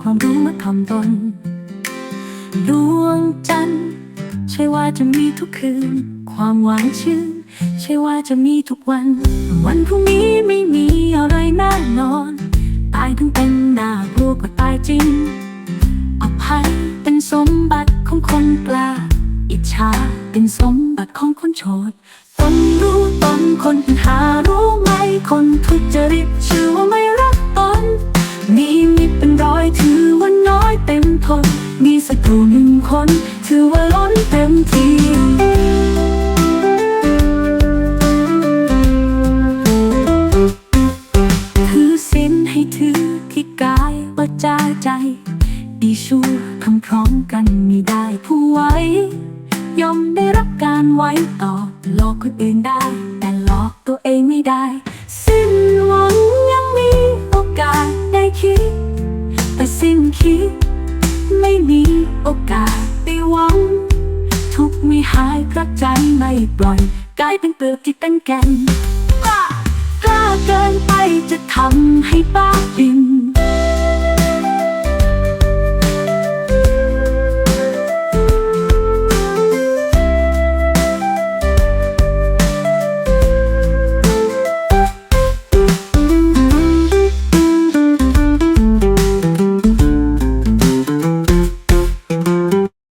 ความรู้มาทำตนดวงจันทร์ใช่ว่าจะมีทุกคืน ความหวานชื่น ใช่ว่าจะมีทุกวัน วันพรุ่งนี้ไม่มีอะไรแน่นอน ตายทั้งเป็นน่ากลัวกว่าตายจริงอภัยเป็นสมบัติของคนกล้า อิจฉาเป็นสมบัติของคนโฉดตนรู้ตนคนหารู้ไหมคนทุจริตชื่อว่าไม่ ทน มีศัตรูหนึ่งคน ถือว่าล้นเต็มทีถือศีลให้ถือที่กายว่าจาใจ ดีชั่วทำพร้อมกันมีได้ผู้ไว้ย่อมได้รับการไว้ต่อหลอกคนอื่นได้ แต่หลอกตัวเองไม่ได้ สิ้นหวังยังมีโอกาสได้คิด แต่สิ้นคิด ม่มีโอกาสได้หวัง ทุกไม่หายเพราะใจไม่ปล่อย กลายเป็นเปลือกที่ตั้งแก่นกล้าเกินไปจะทำให้บ้า